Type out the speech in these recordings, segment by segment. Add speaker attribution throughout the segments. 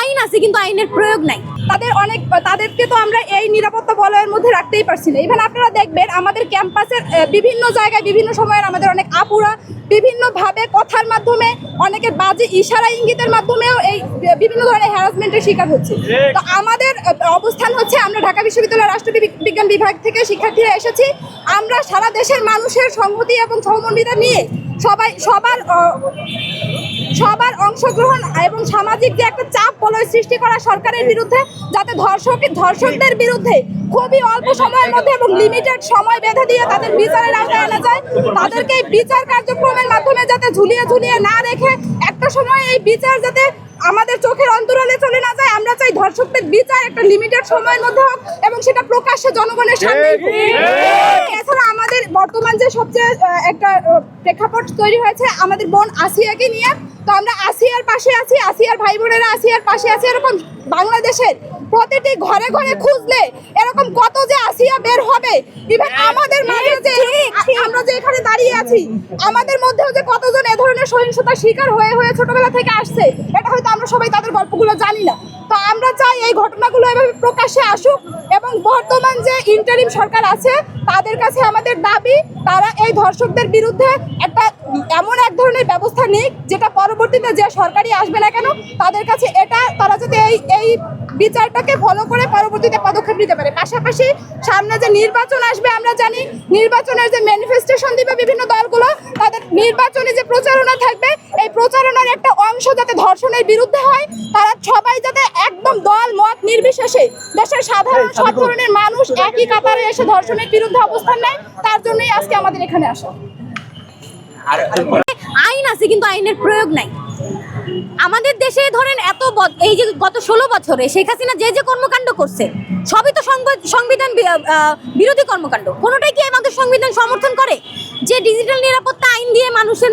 Speaker 1: আইন আছে, কিন্তু আইনের প্রয়োগ নাই।
Speaker 2: তাদের অনেক, তাদেরকে তো আমরা এই নিরাপত্তা বলয়ের মধ্যে রাখতেই পারছি না। ইভেন আপনারা দেখবেন, আমাদের ক্যাম্পাসের বিভিন্ন জায়গায়, বিভিন্ন সময়ের আমাদের অনেক আপুরা বিভিন্নভাবে কথার মাধ্যমে অনেকের বাজে ইশারা ইঙ্গিতের মাধ্যমেও এই হ্যারাসমেন্টের শিকার হচ্ছে। তো আমাদের অবস্থান হচ্ছে আমরা ঢাকা বিশ্ববিদ্যালয় রাষ্ট্রবিজ্ঞান বিভাগ থেকে শিক্ষার্থীরা এসেছি। আমরা সারা দেশের মানুষের সংহতি এবং সহমর্মিতা নিয়ে সবাই, সবার সবার অংশগ্রহণ এবং সামাজিক যে একটা চাপ বলয় সৃষ্টি করা সরকারের বিরুদ্ধে যাতে ধর্ষক ধর্ষকদের বিরুদ্ধে খুবই অল্প সময়ের মধ্যে এবং লিমিটেড সময় বেঁধে দিয়ে তাদের বিচারের আওতায় আনা যায়। তাদেরকে এই বিচার কার্যক্রমের মাধ্যমে যাতে ঝুলিয়ে ঝুলিয়ে না রেখে একটা সময় এই বিচার যাতে আমাদের চোখের অন্তরালে চলে না যায়। আমরা চাই ধর্ষকদের বিচার একটা লিমিটেড সময়ের মধ্যে হোক এবং সেটা প্রকাশ্যে জনগণের সামনে এছাড়া আমাদের বর্তমান যে সবচেয়ে একটা প্রেক্ষাপট তৈরি হয়েছে আমাদের বোন আসিয়াকে নিয়ে তো আমরা আসিয়ার পাশে আছি আসিয়ার ভাই বোনেরা আসিয়ার পাশে আছে এরকম বাংলাদেশের প্রতিটি ঘরে ঘরে খুঁজলে এরকম কত যে আসিয়া বের হবে। ইভেন আমাদের মাঝে যে আমরা যে এখানে দাঁড়িয়ে আছি আমাদের মধ্যেও যে কতজন এ ধরনের সহিংসতার শিকার হয়ে হয়ে ছোটবেলা থেকে আসছে এটা হয়তো আমরা সবাই তাদের গল্পগুলো জানি না। তো আমরা চাই এই ঘটনাগুলো এভাবে প্রকাশ্যে আসুক এবং বর্তমান যে ইন্টারিম সরকার আছে, তাদের কাছে আমাদের দাবি, তারা এই ধর্ষকদের বিরুদ্ধে একটা এমন এক ধরনের ব্যবস্থা নিক, যেটা পরবর্তীতে যে সরকারই আসবে না কেন, তাদের কাছে এটা, তারা যাতে এই এই বিচারটাকে ফলো করে পরবর্তীতে পদক্ষেপ নিতে পারে। পাশাপাশি সামনে যে নির্বাচন আসবে আমরা জানি নির্বাচনের যে ম্যানিফেস্টেশন দিবে বিভিন্ন দলগুলো তাদের নির্বাচনে যে প্রচারণা থাকবে এই প্রচারণার একটা অংশ যাতে ধর্ষণের বিরুদ্ধে হয় তারা সবাই যাতে একদম দল মত নির্বিশেষে দেশের সাধারণ সব ধরনের মানুষ একই কাতারে এসে ধর্ষণের বিরুদ্ধে অবস্থান নেয় তার জন্যই আজকে আমাদের এখানে আসা।
Speaker 1: আইন আছে কিন্তু আইনের প্রয়োগ নাই। আমাদের দেশে ধরেন এত এই যে গত ষোলো বছরে শেখ হাসিনা যে যে কর্মকাণ্ড করছে, সবই তো সংব- সংবিধান বিরোধী কর্মকাণ্ড। কোনোটাই কি আমাদের সংবিধান সমর্থন করে? যে ডিজিটাল নিরাপত্তা মানুষের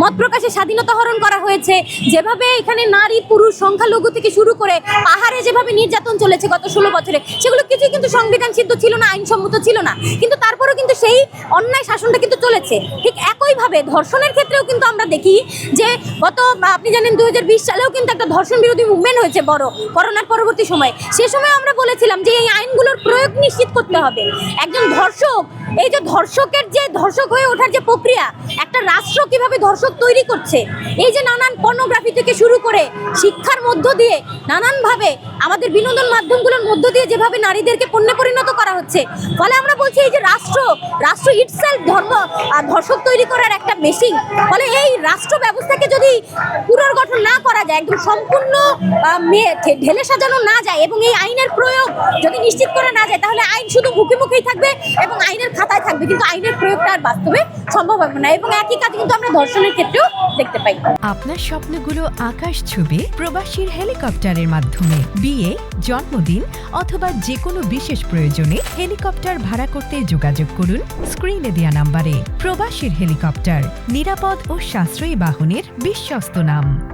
Speaker 1: মত প্রকাশের স্বাধীনতা হরণ করা হয়েছে। যেভাবে এখানে নারী, পুরুষ সংখ্যালঘু থেকে শুরু করে পাহাড়ে যেভাবে নির্যাতন চলেছে গত ষোলো বছরে, সেগুলো কিছুই কিন্তু সংবিধান সিদ্ধ ছিল না, আইনসম্মত ছিল না। কিন্তু তারপরেও কিন্তু সেই অন্যায় শাসনটা কিন্তু চলেছে। ঠিক একইভাবে ধর্ষণের ক্ষেত্রেও কিন্তু আমরা দেখি যে গত, আপনি জানেন দুই হাজার বিশ সালেও কিন্তু একটা ধর্ষণ বিরোধী মুভমেন্ট হয়েছে বড়, করোনার পরবর্তী সময়ে। সে সময় আমরা বলেছিলাম যে এই আইনগুলোর প্রয়োগ নিশ্চিত করতে হবে। একজন ধর্ষক, এই যে ধর্ষকের যে ধর্ষক হয়ে ওঠার যে প্রক্রিয়া, একটা রাষ্ট্র কীভাবে ধর্ষক তৈরি করছে? এই যে নানান পর্নোগ্রাফি থেকে শুরু করে শিক্ষার মধ্য দিয়ে নানানভাবে আমাদের বিনোদন মাধ্যমগুলোর মধ্য দিয়ে যেভাবে নারীদেরকে পণ্যে পরিণত করা হচ্ছে, ফলে আমরা বলছি এই যে রাষ্ট্র রাষ্ট্র ইটসেলফ ধর্ম ধর্ষক তৈরি করার একটা মেশিন ফলে এই রাষ্ট্র ব্যবস্থাকে যদি পুনর্গঠন না করা যায়, একদম সম্পূর্ণ ঢেলে সাজানো না যায় এবং এই আইনের প্রয়োগ যদি নিশ্চিত করা না যায়, তাহলে আইন শুধু মুখে মুখেই থাকবে এবং আইনের খাতায় থাকবে, কিন্তু আইনের প্রয়োগটা আর বাস্তবে সম্ভব হবে না। এবং একই কিন্তু আমরা ধর্ষণের ক্ষেত্রেও দেখতে পাই।
Speaker 3: আপনার স্বপ্নগুলো আকাশ ছুবে প্রবাসীর হেলিকপ্টারের মাধ্যমে, বিয়ে, জন্মদিন অথবা যে কোনো বিশেষ প্রয়োজনে হেলিকপ্টার ভাড়া করতে যোগাযোগ করুন স্ক্রিনে দেওয়া নাম্বারে। প্রবাসীর হেলিকপ্টার, নিরাপদ ও সাশ্রয়ী বাহনের বিশ্বস্ত নাম।